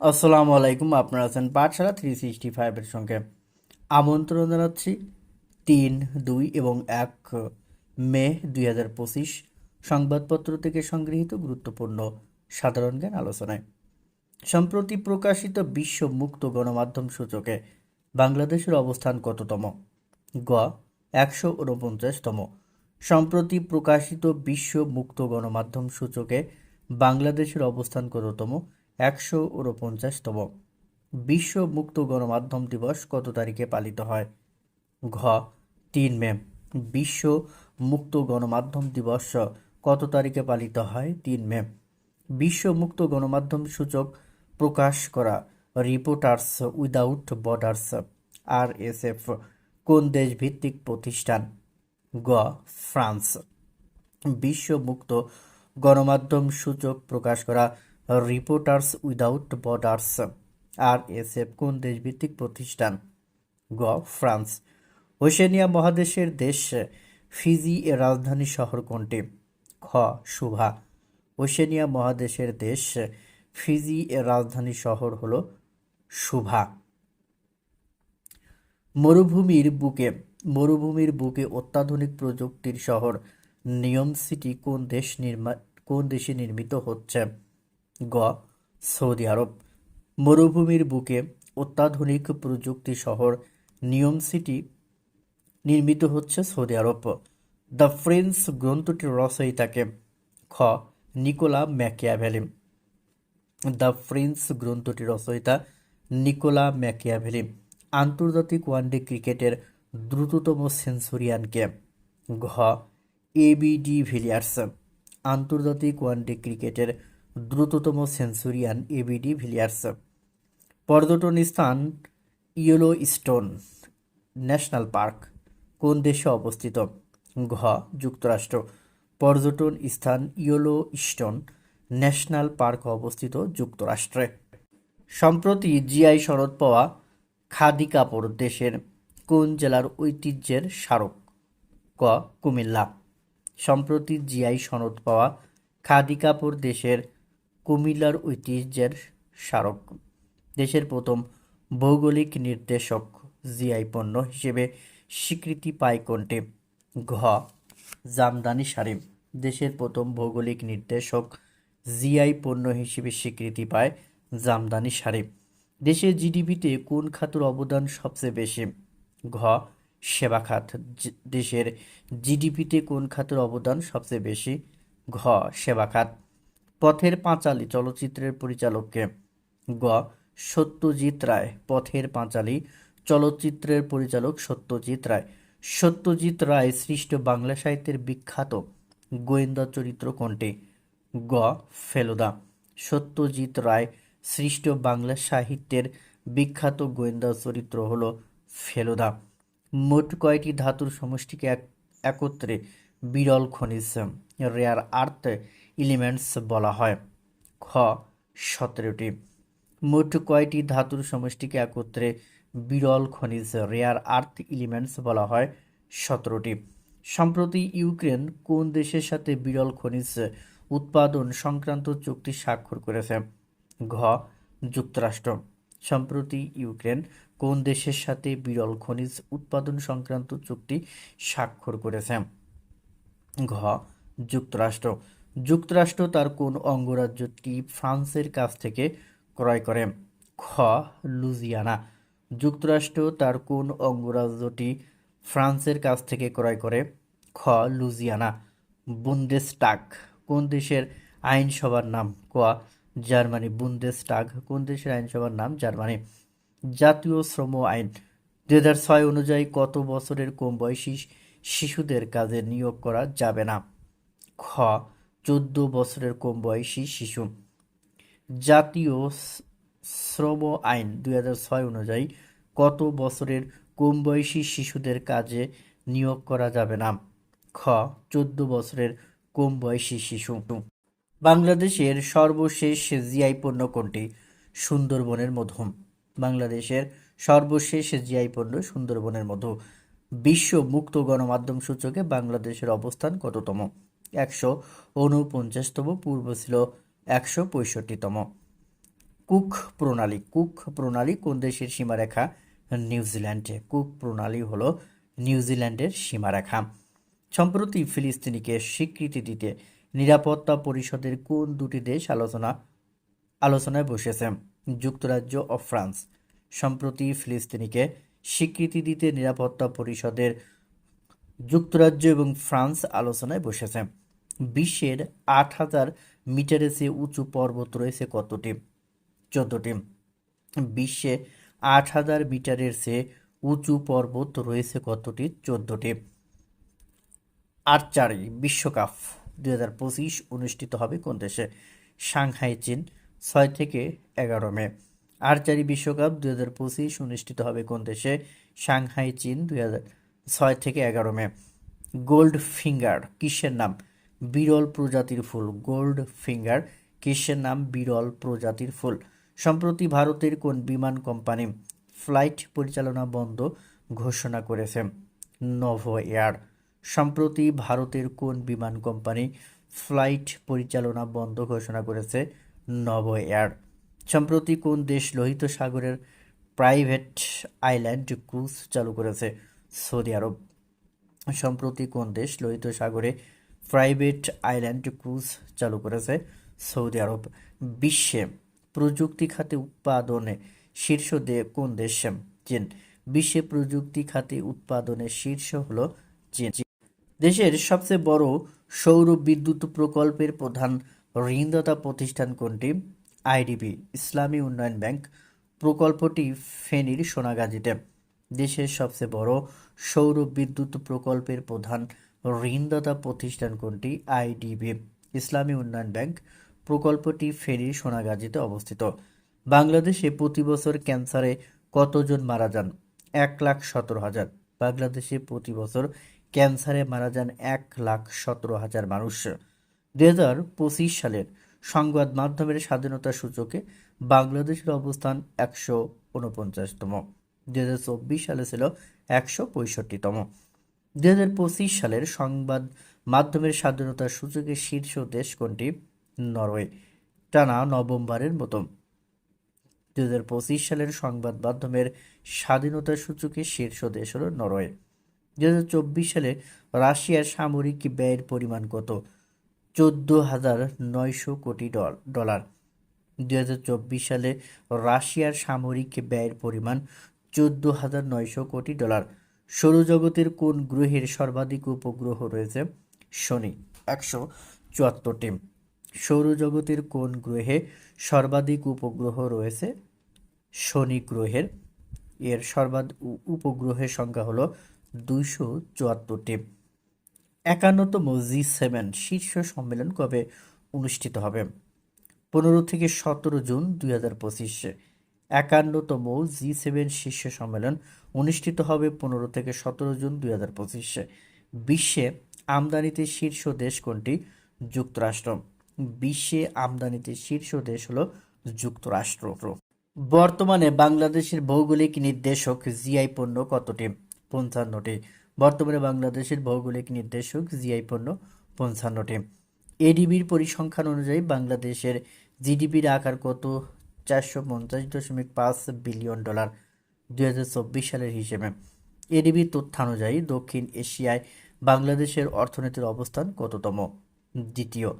আসসালামু আলাইকুম, আপনারা আছেন পাঠশালা থ্রি সিক্সটি ফাইভের সঙ্গে। আমন্ত্রণ জানাচ্ছি তিন, দুই এবং এক মে দুই হাজার পঁচিশ সংবাদপত্র থেকে সংগৃহীত গুরুত্বপূর্ণ সাধারণ জ্ঞান আলোচনায়। সম্প্রতি প্রকাশিত বিশ্ব মুক্ত গণমাধ্যম সূচকে বাংলাদেশের অবস্থান কততম? গ, একশো উনপঞ্চাশতম সম্প্রতি প্রকাশিত বিশ্ব মুক্ত গণমাধ্যম সূচকে বাংলাদেশের অবস্থান কততম? একশো উনপঞ্চাশতম বিশ্ব মুক্ত গণমাধ্যম দিবস কত তারিখে পালিত হয়? ঘ, তিন মে। বিশ্ব মুক্ত গণমাধ্যম দিবস কত তারিখে পালিত হয়? তিন মে। বিশ্ব মুক্ত গণমাধ্যম সূচক প্রকাশ করা, reporters without borders R S F কোন দেশ ভিত্তিক প্রতিষ্ঠান? গ, ফ্রান্স। বিশ্ব মুক্ত গণমাধ্যম সূচক প্রকাশ করা reporters without borders R S F কোন দেশভিত্তিক প্রতিষ্ঠান? গ, ফ্রান্স। ওশেনিয়া মহাদেশের দেশ, ফিজি এর রাজধানী শহর কোনটি? খ, সুভা। ওশেনিয়া মহাদেশের দেশ, ফিজি এর রাজধানী শহর হল সুভা। মরুভূমির বুকে। মরুভূমির বুকে অত্যাধুনিক প্রযুক্তির শহর নিয়ম সিটি কোন দেশ নির্মা কোন দেশে নির্মিত হচ্ছে? গ, সৌদি আরব। মরুভূমির বুকে অত্যাধুনিক প্রযুক্তি শহর নিয়ম সিটি নির্মিত হচ্ছে সৌদি আরব। দ্য ফ্রেন্স গ্রন্থটির রচয়িতাকে খ, নিকোলা ম্যাকিয়াভেলি দ্য ফ্রেন্স গ্রন্থটির রচয়িতা নিকোলা ম্যাকিয়াভেলি আন্তর্জাতিক ওয়ানডে ক্রিকেটের দ্রুততম সেঞ্চুরিয়ানকে ঘ এবিডি ভিলিয়ার্স। আন্তর্জাতিক ওয়ানডে ক্রিকেটের দ্রুততম সেঞ্চুরিয়ান এবিডি ভিলিয়ার্স। পর্যটন স্থান ইয়েলো স্টোন ন্যাশনাল পার্ক, কোন দেশে অবস্থিত? ঘ. যুক্তরাষ্ট্র। পর্যটন স্থান ইয়েলো স্টোন ন্যাশনাল পার্ক অবস্থিত যুক্তরাষ্ট্রে। সম্প্রতি জিআই সনদ পাওয়া খাদি কাপড় দেশের কোন জেলার ঐতিহ্যের স্মারক? ক. কুমিল্লা। সম্প্রতি জিআই সনদ পাওয়া খাদি কাপড় দেশের কুমিল্লার ঐতিহ্যের স্মারক। দেশের প্রথম ভৌগোলিক নির্দেশক জিআই পণ্য হিসেবে স্বীকৃতি পায় কোনটি? ঘ. জামদানি শাড়ি। দেশের প্রথম ভৌগোলিক নির্দেশক জিআই পণ্য হিসেবে স্বীকৃতি পায় জামদানি শাড়ি। দেশের জিডিপিতে কোন খাতের অবদান সবচেয়ে বেশি? ঘ. সেবা খাত। দেশের জিডিপিতে কোন খাতের অবদান সবচেয়ে বেশি? ঘ. সেবা খাত। পথের পাঁচালী চলচ্চিত্রের পরিচালককে। গ. সত্যজিৎ রায়, পথের পাঁচালী চলচ্চিত্রের পরিচালক সত্যজিৎ রায়। সত্যজিৎ রায় সৃষ্ট বাংলা সাহিত্যের বিখ্যাত গোয়েন্দা চরিত্র কোনটি? গ. ফেলুদা। সত্যজিৎ রায় সৃষ্ট বাংলা সাহিত্যের বিখ্যাত গোয়েন্দা চরিত্র হল ফেলুদা। মোট কয়টি ধাতুর সমষ্টিকে এক একত্রে বিরল খনিজ রেয়ার আর্থ এলিমেন্টস বলা হয়। খ, সতেরোটি। মোট কয়টি ধাতুর সমষ্টিকে একত্রে বিরল খনিজ রেয়ার আর্থ এলিমেন্টস বলা হয়? সতেরোটি। সম্প্রতি ইউক্রেন কোন দেশের সাথে বিরল খনিজ উৎপাদন সংক্রান্ত চুক্তি স্বাক্ষর করেছে? ঘ, যুক্তরাষ্ট্র। সম্প্রতি ইউক্রেন কোন দেশের সাথে বিরল খনিজ উৎপাদন সংক্রান্ত চুক্তি স্বাক্ষর করেছে? ঘ, যুক্তরাষ্ট্র। যুক্তরাষ্ট্র তার কোন অঙ্গরাজ্যটি ফ্রান্সের কাছ থেকে ক্রয় করে? খ. লুজিয়ানা যুক্তরাষ্ট্র তার কোন অঙ্গরাজ্যটি ফ্রান্সের কাছ থেকে ক্রয় করে? খ. লুজিয়ানা বুন্দেস্টাক কোন দেশের আইনসভার নাম? ক. জার্মানি। বুন্দেসটাগ। কোন দেশের আইনসভার নাম? জার্মানি। জাতীয় শ্রম আইন। দু হাজার ছয় অনুযায়ী কত বছরের কম বয়সী শিশুদের কাজে নিয়োগ করা যাবে না? খ. চোদ্দ বছরের কম বয়সী শিশু। জাতীয় শ্রম আইন দুই হাজার ছয় অনুযায়ী কত বছরের কম বয়সী শিশুদের কাজে নিয়োগ করা যাবে না? খ, চোদ্দ বছরের কম বয়সী শিশু। বাংলাদেশের সর্বশেষ জিআই পণ্য কোনটি? সুন্দরবনের মধু। বাংলাদেশের সর্বশেষ জিআই পণ্য সুন্দরবনের মধু। বিশ্ব মুক্ত গণমাধ্যম সূচকে বাংলাদেশের অবস্থান কততম? একশো উনপঞ্চাশতম পূর্ব ছিল একশো পঁয়ষট্টিতম। কুক প্রণালী কুক প্রণালী কোন দেশের সীমারেখা? নিউজিল্যান্ডে কুক প্রণালী হলো নিউজিল্যান্ডের সীমারেখা। সম্প্রতি ফিলিস্তিনিকে স্বীকৃতি দিতে নিরাপত্তা পরিষদের কোন দুটি দেশ আলোচনা, আলোচনায় বসেছে? যুক্তরাজ্য ও ফ্রান্স। সম্প্রতি ফিলিস্তিনিকে স্বীকৃতি দিতে নিরাপত্তা পরিষদের যুক্তরাজ্য এবং ফ্রান্স আলোচনায় বসেছে। বিশ্বের আট হাজার মিটারের চেয়ে উঁচু পর্বত রয়েছে কতটি? চোদ্দটি। বিশ্বে আট হাজার মিটারের চেয়ে উঁচু পর্বত রয়েছে কতটি? চোদ্দটি। আর্চারি বিশ্বকাপ দুই হাজার পঁচিশ অনুষ্ঠিত হবে কোন দেশে? সাংহাই, চীন, ছয় থেকে এগারো মে। আর্চারি বিশ্বকাপ দুই হাজার পঁচিশ অনুষ্ঠিত হবে কোন দেশে? সাংহাই, চীন, দুই হাজার, ছয় থেকে এগারো মে। গোল্ড ফিঙ্গার কিসের নাম? বিরল প্রজাতির ফুল, গোল্ড ফিঙ্গার, কিসের নাম? বিরল প্রজাতির ফুল। সম্প্রতি ভারতের কোন বিমান কোম্পানি ফ্লাইট পরিচালনা বন্ধ ঘোষণা করেছে? নভো এয়ার। সম্প্রতি ভারতের কোন বিমান কোম্পানি ফ্লাইট পরিচালনা বন্ধ ঘোষণা করেছে? নভো এয়ার। সম্প্রতি কোন দেশ লোহিত সাগরের প্রাইভেট আইল্যান্ড ক্রুজ চালু করেছে? Saudi Arab. সম্প্রতি কোন দেশ লোহিত সাগরে প্রাইভেট আইল্যান্ড ক্রুজ চালু করেছে সৌদি আরব। বিশ্বে প্রযুক্তি খাতে উৎপাদনে শীর্ষ দে কোন দেশ? চীন। বিশ্বে প্রযুক্তি খাতে উৎপাদনে শীর্ষ হল চীন। দেশের সবচেয়ে বড় সৌর বিদ্যুৎ প্রকল্পের প্রধান ঋণদাতা প্রতিষ্ঠান কোনটি? আইডিবি, ইসলামী উন্নয়ন ব্যাংক। প্রকল্পটি ফেনীর সোনাগাজীতে। দেশের সবচেয়ে বড় সৌর বিদ্যুৎ প্রকল্পের প্রধান ঋণদাতা প্রতিষ্ঠান কোনটি? আইডিবি ইসলামী উন্নয়ন ব্যাংক। প্রকল্পটি ফেরি সোনাগাজীতে অবস্থিত। বাংলাদেশে প্রতি বছর ক্যান্সারে কতজন মারা যান? এক লাখ সতেরো হাজার। বাংলাদেশে প্রতি বছর ক্যান্সারে মারা যান এক লাখ সতেরো হাজার মানুষ। দু হাজার পঁচিশ সালের সংবাদ মাধ্যমের স্বাধীনতা সূচকে বাংলাদেশের অবস্থান একশো উনপঞ্চাশতম। দু হাজার চব্বিশ সালে ছিল একশো পঁয়ষট্টিতম। দুই হাজার পঁচিশ সালের সংবাদ মাধ্যমের স্বাধীনতার সূচকে শীর্ষ দেশ কোনটি নরওয়ে, টানা নভেম্বরের মতো। দুই হাজার পঁচিশ সালের সংবাদ মাধ্যমের স্বাধীনতা সূচকে শীর্ষ দেশ হল নরওয়ে। দুই হাজার চব্বিশ সালে রাশিয়ার সামরিক ব্যয়ের পরিমাণ কত? চোদ্দ হাজার নয়শো কোটি ডল- ডলার। দুই হাজার চব্বিশ সালে রাশিয়ার সামরিক ব্যয়ের পরিমাণ চোদ্দ হাজার নয়শো কোটি ডলার। সৌরজগতের কোন গ্রহের সর্বাধিক উপগ্রহ রয়েছে? শনি একশো চুয়াত্তরটি সৌরজগতের কোন গ্রহে সর্বাধিক উপগ্রহ রয়েছে? শনি গ্রহের। এর সর্বাধ উপগ্রহের সংখ্যা হলো দুইশো চুয়াত্তরটি একান্নতম জি সেভেন শীর্ষ সম্মেলন কবে অনুষ্ঠিত হবে? পনেরো থেকে সতেরো জুন দুই হাজার পঁচিশে। একান্নতম জি সেভেন শীর্ষ সম্মেলন অনুষ্ঠিত হবে পনেরো থেকে সতেরো জুন দুই হাজার পঁচিশে। বিশ্বে আমদানিতে শীর্ষ দেশ কোনটি? যুক্তরাষ্ট্র। বিশ্বে আমদানিতে শীর্ষ দেশ হলো যুক্তরাষ্ট্র। বর্তমানে বাংলাদেশের ভৌগোলিক নির্দেশক জিআই পণ্য কতটি? পঞ্চান্নটি। বর্তমানে বাংলাদেশের ভৌগোলিক নির্দেশক জিআই পণ্য পঞ্চান্নটি। এডিবির পরিসংখ্যান অনুযায়ী বাংলাদেশের জিডিপির আকার কত? চারশো পঞ্চাশ দশমিক পাঁচ বিলিয়ন ডলার দুই হাজার চব্বিশ সালের হিসেবে। এডিবির তথ্যানুযায়ী দক্ষিণ এশিয়ায় বাংলাদেশের অর্থনীতির অবস্থান কততম? দ্বিতীয়।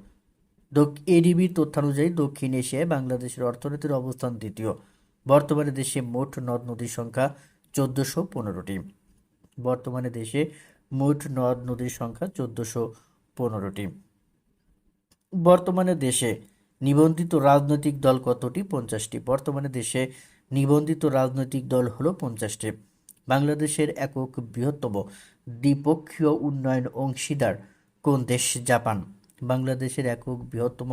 এডিবির তথ্যানুযায়ী দক্ষিণ এশিয়ায় বাংলাদেশের অর্থনীতির অবস্থান দ্বিতীয়। বর্তমানে দেশে মোট নদ নদীর সংখ্যা চোদ্দোশো পনেরোটি। বর্তমানে দেশে মোট নদ নদীর সংখ্যা চোদ্দোশো পনেরোটি। বর্তমানে দেশে নিবন্ধিত রাজনৈতিক দল কতটি? পঞ্চাশটি। বর্তমানে দেশে নিবন্ধিত রাজনৈতিক দল হলো পঞ্চাশটি। বাংলাদেশের একক বৃহত্তম দ্বিপক্ষীয় উন্নয়ন অংশীদার কোন দেশ? জাপান। বাংলাদেশের একক বৃহত্তম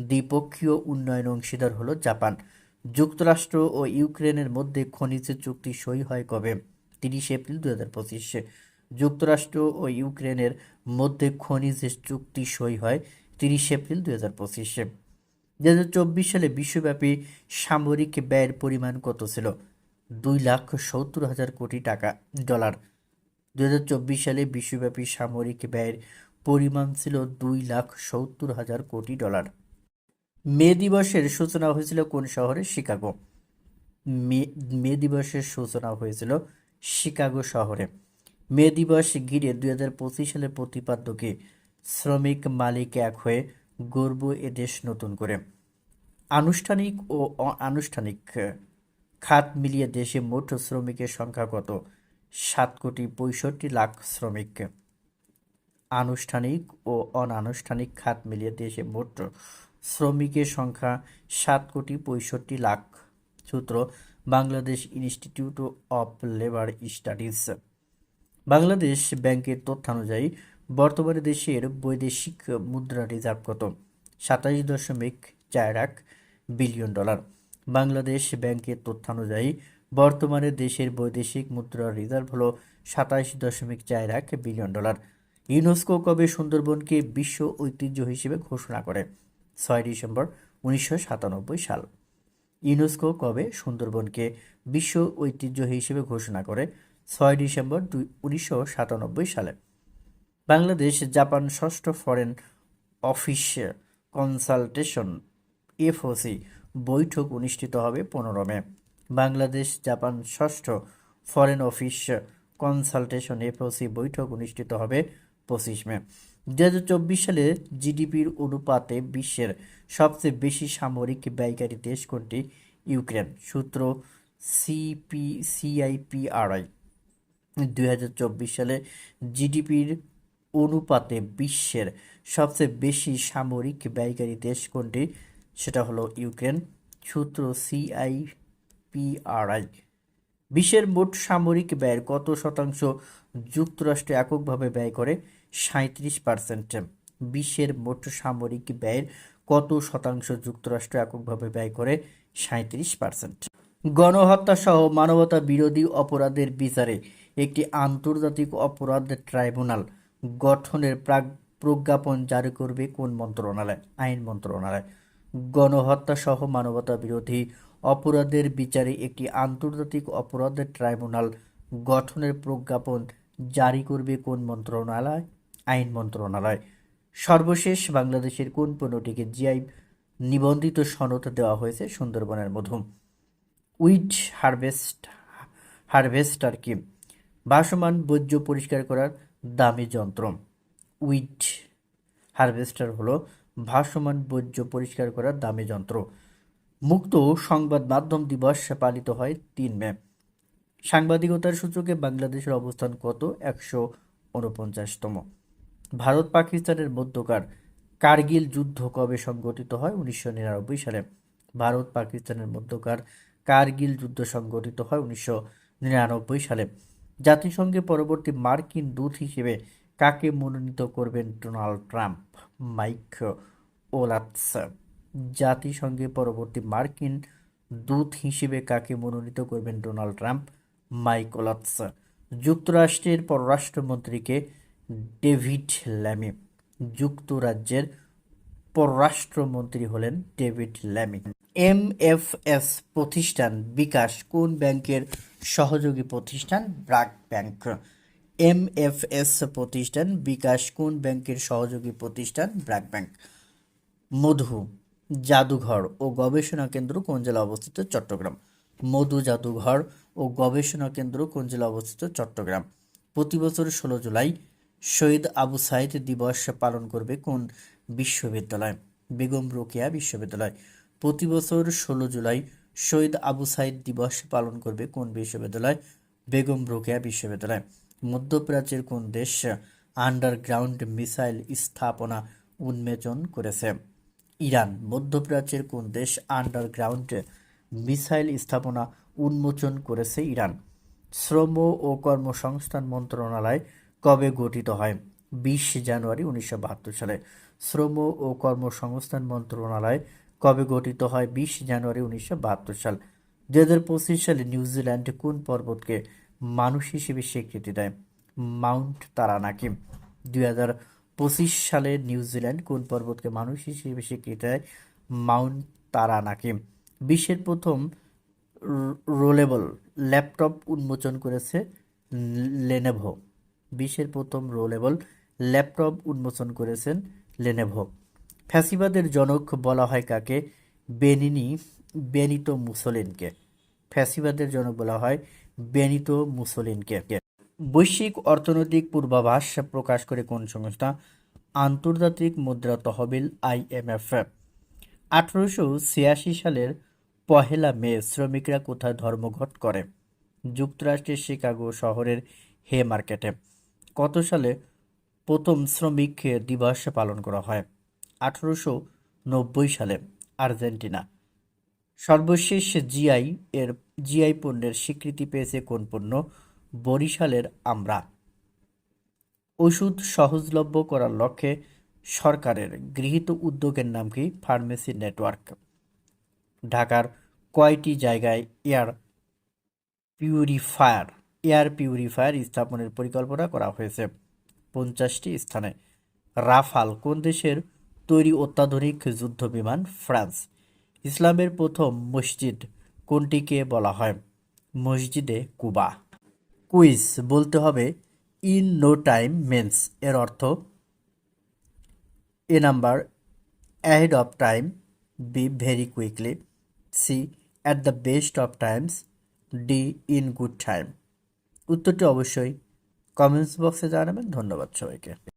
দ্বিপক্ষীয় উন্নয়ন অংশীদার হলো জাপান। যুক্তরাষ্ট্র ও ইউক্রেনের মধ্যে খনিজ চুক্তি সই হয় কবে? তিরিশে এপ্রিল দু হাজার পঁচিশে। যুক্তরাষ্ট্র ও ইউক্রেনের মধ্যে খনিজ চুক্তি সই হয় তিরিশে এপ্রিল দু হাজার পঁচিশে। দু হাজার চব্বিশ সালে বিশ্বব্যাপী সামরিক ব্যয়ের পরিমাণ কত ছিল? দুই লাখ সত্তর হাজার কোটি টাকা, ডলার। দু হাজার চব্বিশ সালে বিশ্বব্যাপী সামরিক ব্যয়ের পরিমাণ ছিল দুই লাখ সত্তর হাজার কোটি ডলার। মে দিবসের সূচনা হয়েছিল কোন শহরে? শিকাগো। মে মে দিবসের সূচনা হয়েছিল শিকাগো শহরে। মে দিবস ঘিরে দুই হাজার পঁচিশ সালের প্রতিপাদ্যকে শ্রমিক মালিক এক হয়ে গর্ব এদেশ নতুন করে। আনুষ্ঠানিক ও অনানুষ্ঠানিক খাত মিলিয়ে দেশে মোট শ্রমিকের সংখ্যা কত? সাত কোটি পঁয়ষট্টি লাখ শ্রমিক। আনুষ্ঠানিক ও অনানুষ্ঠানিক খাত মিলিয়ে দেশে মোট শ্রমিকের সংখ্যা সাত কোটি পঁয়ষট্টি লাখ। সূত্র, Bangladesh institute of labour studies. Bangladesh ব্যাংকের তথ্যানুযায়ী বর্তমানে দেশের বৈদেশিক মুদ্রা রিজার্ভ কত? সাতাশ দশমিক চার এক বিলিয়ন ডলার। বাংলাদেশ ব্যাংকের তথ্যানুযায়ী, বর্তমানে দেশের বৈদেশিক মুদ্রা রিজার্ভ হলো সাতাশ দশমিক চার এক বিলিয়ন ডলার। ইউনেস্কো কবে সুন্দরবনকে বিশ্ব ঐতিহ্য হিসেবে ঘোষণা করে? ছয় ডিসেম্বর উনিশশো সাতানব্বই সাল। ইউনেস্কো কবে সুন্দরবনকে বিশ্ব ঐতিহ্য হিসেবে ঘোষণা করে? ছয় ডিসেম্বর দুই, উনিশশো সালে। বাংলাদেশ জাপান ষষ্ঠ ফরেন অফিস কনসালটেশন, এফওসি, বৈঠক অনুষ্ঠিত হবে পনেরো মে। বাংলাদেশ জাপান ষষ্ঠ ফরেন অফিস কনসালটেশন, এফওসি বৈঠক অনুষ্ঠিত হবে পঁচিশ মে। দু হাজার চব্বিশ সালে জিডিপির অনুপাতে বিশ্বের সবচেয়ে বেশি সামরিক ব্যয়কারী দেশ কোনটি? ইউক্রেন। সূত্র সিপি, সিআইপিআরআই। চব্বিশ সালে জিডিপির অনুপাতে বিশ্বের সবচেয়ে বেশি সামরিক ব্যয়কারী দেশ কোনটি? সেটা হলো ইউক্রেন, সূত্র সিআইপিআরআই। বিশ্বের মোট সামরিক ব্যয়ের কত শতাংশ যুক্তরাষ্ট্র এককভাবে ব্যয় করে? সাঁত্রিশ পার্সেন্ট। বিশ্বের মোট সামরিক ব্যয়ের কত শতাংশ যুক্তরাষ্ট্র এককভাবে ব্যয় করে? সাঁত্রিশ পার্সেন্ট। গণহত্যা সহ মানবতা বিরোধী অপরাধের বিচারে একটি আন্তর্জাতিক অপরাধ ট্রাইব্যুনাল গঠনের প্রাক প্রজ্ঞাপন জারি করবে কোন মন্ত্রণালয়? আইন মন্ত্রণালয়। গণহত্যা সহ মানবতা বিরোধী অপরাধের বিচারে একটি আন্তর্জাতিক অপরাধ ট্রাইব্যুনাল গঠনের প্রজ্ঞাপন জারি করবে কোন মন্ত্রণালয়? আইন মন্ত্রণালয়। সর্বশেষ বাংলাদেশের কোন পণ্যটিকে জিআই নিবন্ধিত সনদ দেওয়া হয়েছে? সুন্দরবনের মধু উইড হারভেস্ট হারভেস্টার কি ভাসমান বর্জ্য পরিষ্কার করার দামি যন্ত্র। উইড হারভেস্টার হলো ভাসমান বর্জ্য পরিষ্কার করার দামি যন্ত্র। মুক্ত সংবাদ মাধ্যম দিবস পালিত হয় তিন মে। সাংবাদিকতার সূচকে বাংলাদেশের অবস্থান কত? একশো উনপঞ্চাশতম ভারত পাকিস্তানের মধ্যকার কার্গিল যুদ্ধ কবে সংগঠিত হয়? উনিশশো নিরানব্বই সালে। ভারত পাকিস্তানের মধ্যকার কার্গিল যুদ্ধ সংগঠিত হয় উনিশশো নিরানব্বই সালে। জাতিসংঘে পরবর্তী মার্কিন দূত হিসেবে কাকে মনোনীত করবেন ডোনাল্ড ট্রাম্প? মাইক ওলাৎস। জাতিসংঘে পরবর্তী মার্কিন দূত হিসেবে কাকে মনোনীত করবেন ডোনাল্ড ট্রাম্প? মাইক ওলাৎস। যুক্তরাষ্ট্রের পররাষ্ট্রমন্ত্রীকে ডেভিড ল্যামি। যুক্তরাজ্যের পররাষ্ট্রমন্ত্রী হলেন David Lammy. M F S প্রতিষ্ঠান বিকাশ কোন ব্যাংকের সহযোগী প্রতিষ্ঠান? BRAC bank. M F S প্রতিষ্ঠান বিকাশ কোন ব্যাংকের সহযোগী প্রতিষ্ঠান? ব্রাক ব্যাংক। মধু, জাদুঘর ও গবেষণা কেন্দ্র কোন জেলা অবস্থিত? চট্টগ্রাম। মধু, জাদুঘর ও গবেষণা কেন্দ্র কোন জেলা অবস্থিত? চট্টগ্রাম। প্রতি বছর ষোলো জুলাই শহীদ আবু সাইদ দিবস পালন করবে কোন বিশ্ববিদ্যালয়? বেগম রোকেয়া বিশ্ববিদ্যালয়। প্রতি বছর ষোলো জুলাই শহীদ আবু সাইদ দিবস পালন করবে কোন বিশ্ববিদ্যালয়? বেগম রোকেয়া বিশ্ববিদ্যালয়। মধ্যপ্রাচ্যের কোন দেশ আন্ডারগ্রাউন্ড মিসাইল স্থাপনা উন্মোচন করেছে? ইরান। মধ্যপ্রাচ্যের কোন দেশ আন্ডারগ্রাউন্ড মিসাইল স্থাপনা উন্মোচন করেছে? ইরান। শ্রম ও কর্মসংস্থান মন্ত্রণালয় কবে গঠিত হয়? বিশ জানুয়ারি উনিশশো বাহাত্তর সালে। শ্রম ও কর্মসংস্থান মন্ত্রণালয় কবে গঠিত হয় বিশ জানুয়ারি উনিশশো বাহাত্তর সাল? দু হাজার পঁচিশ সালে নিউজিল্যান্ড কোন পর্বতকে মানুষ হিসেবে স্বীকৃতি দেয়? Mount Taranaki. দুই হাজার পঁচিশ সালে নিউজিল্যান্ড কোন পর্বতকে মানুষ হিসেবে স্বীকৃতি দেয়? Mount Taranaki. বিশ্বের প্রথম রোলেবল ল্যাপটপ উন্মোচন করেছে লেনেভো। বিশ্বের প্রথম রোলেবল ল্যাপটপ উন্মোচন করেছেন লেনেভো। ফ্যাসিবাদের জনক বলা হয় কাকে? বেনিনি, বেনিতো মুসোলিনকে। ফ্যাসিবাদের জনক বলা হয় বেনিতো মুসোলিনকে। বৈশ্বিক অর্থনৈতিক পূর্বাভাস প্রকাশ করে কোন সংস্থা? আন্তর্জাতিক মুদ্রা তহবিল আইএমএফ। আঠারোশো ছিয়াশি সালের পহেলা মে শ্রমিকরা কোথায় ধর্মঘট করে? যুক্তরাষ্ট্রের শিকাগো শহরের হে মার্কেটে। কত সালে প্রথম শ্রমিক দিবস পালন করা হয়? আঠারোশো নব্বই সালে আর্জেন্টিনা। সর্বশেষ জিআই এর জিআই পণ্যের স্বীকৃতি পেয়েছে কোন পণ্য? বরিশালের আমরা। ওষুধ সহজলভ্য করার লক্ষ্যে সরকারের গৃহীত উদ্যোগের নাম কি? Pharmacy network. ঢাকার কয়টি জায়গায় এয়ার পিউরিফায়ার? এয়ার পিউরিফায়ার স্থাপনের পরিকল্পনা করা হয়েছে পঞ্চাশটি স্থানে। রাফাল কোন দেশের তৈরি অত্যাধুনিক যুদ্ধ বিমান, ফ্রান্স। ইসলামের প্রথম মসজিদ কোনটিকে বলা হয়? মসজিদে কুবা। কুইজ, বলতে হবে ইন নো টাইম মেন্স। এর অর্থ A number ahead of time, B very quickly, C at the best of times, D in good time. উত্তরটি অবশ্যই কমেন্টস বক্সে জানাবেন। ধন্যবাদ সবাইকে।